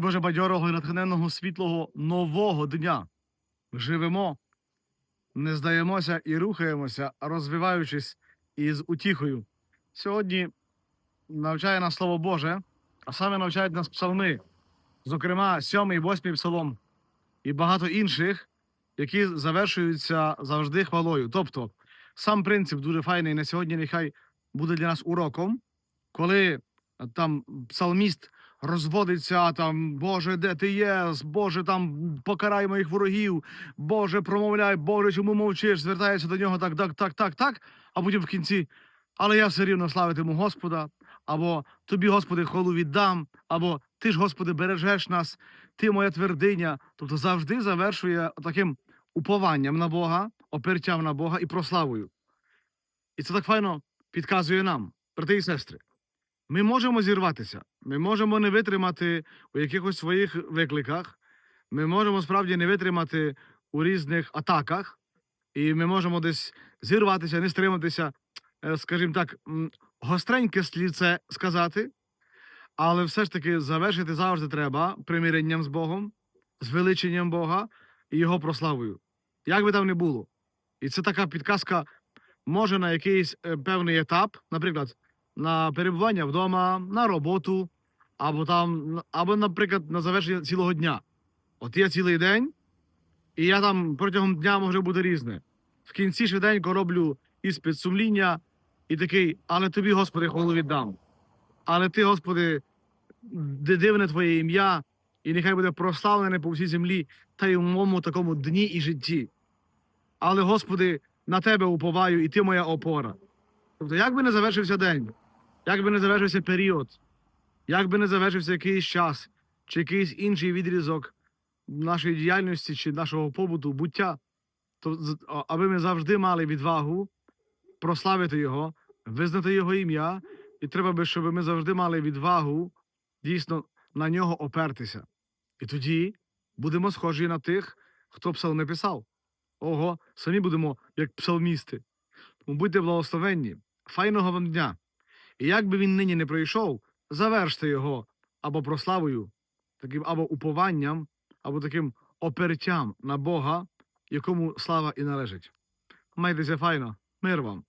дуже бадьорого і натхненного світлого нового дня. Живемо, не здаємося і рухаємося, розвиваючись із утіхою. Сьогодні навчає нас Слово Боже, а саме навчають нас псалми, зокрема, сьомий, восьмий псалом і багато інших, які завершуються завжди хвалою. Тобто, сам принцип дуже файний на сьогодні нехай буде для нас уроком, коли там псалміст розводиться там, Боже, де ти є? Боже, там покарай моїх ворогів, Боже, промовляй, Боже, чому мовчиш? Звертається до нього так, так, так, так, так, а потім в кінці. Але я все рівно славитиму Господа, або тобі, Господи, хвалу віддам, або ти ж, Господи, бережеш нас, ти моя твердиня. Тобто завжди завершує таким упованням на Бога, опертям на Бога і прославою. І це так файно підказує нам, брати і сестри. Ми можемо зірватися, ми можемо не витримати у якихось своїх викликах, ми можемо справді не витримати у різних атаках, і ми можемо десь зірватися, не стриматися, е, скажімо так, гостреньке слідце сказати, але все ж таки завершити завжди треба примиренням з Богом, звеличенням Бога і Його прославою. Як би там не було. І це така підказка може на якийсь е, певний етап, наприклад, на перебування вдома, на роботу, або там, або, наприклад, на завершення цілого дня. От є цілий день, і я там протягом дня може бути різне. В кінці швиденько роблю іспит сумління і такий, але тобі, Господи, хвалу віддам. Але ти, Господи, ди- дивне твоє ім'я, і нехай буде прославлене по всій землі та й у моєму такому дні і житті. Але, Господи, на тебе уповаю, і ти моя опора. Тобто, як би не завершився день, як би не завершився період, як би не завершився якийсь час, чи якийсь інший відрізок нашої діяльності чи нашого побуту, буття, то аби ми завжди мали відвагу прославити його, визнати його ім'я, і треба би, щоб ми завжди мали відвагу дійсно на нього опертися. І тоді будемо схожі на тих, хто псалми писав. Ого, самі будемо як псалмісти. Будьте благословенні, файного вам дня. І як би він нині не пройшов, заверште його або прославою, таким або упованням, або таким опертям на Бога, якому слава і належить. Майтеся файно, мир вам.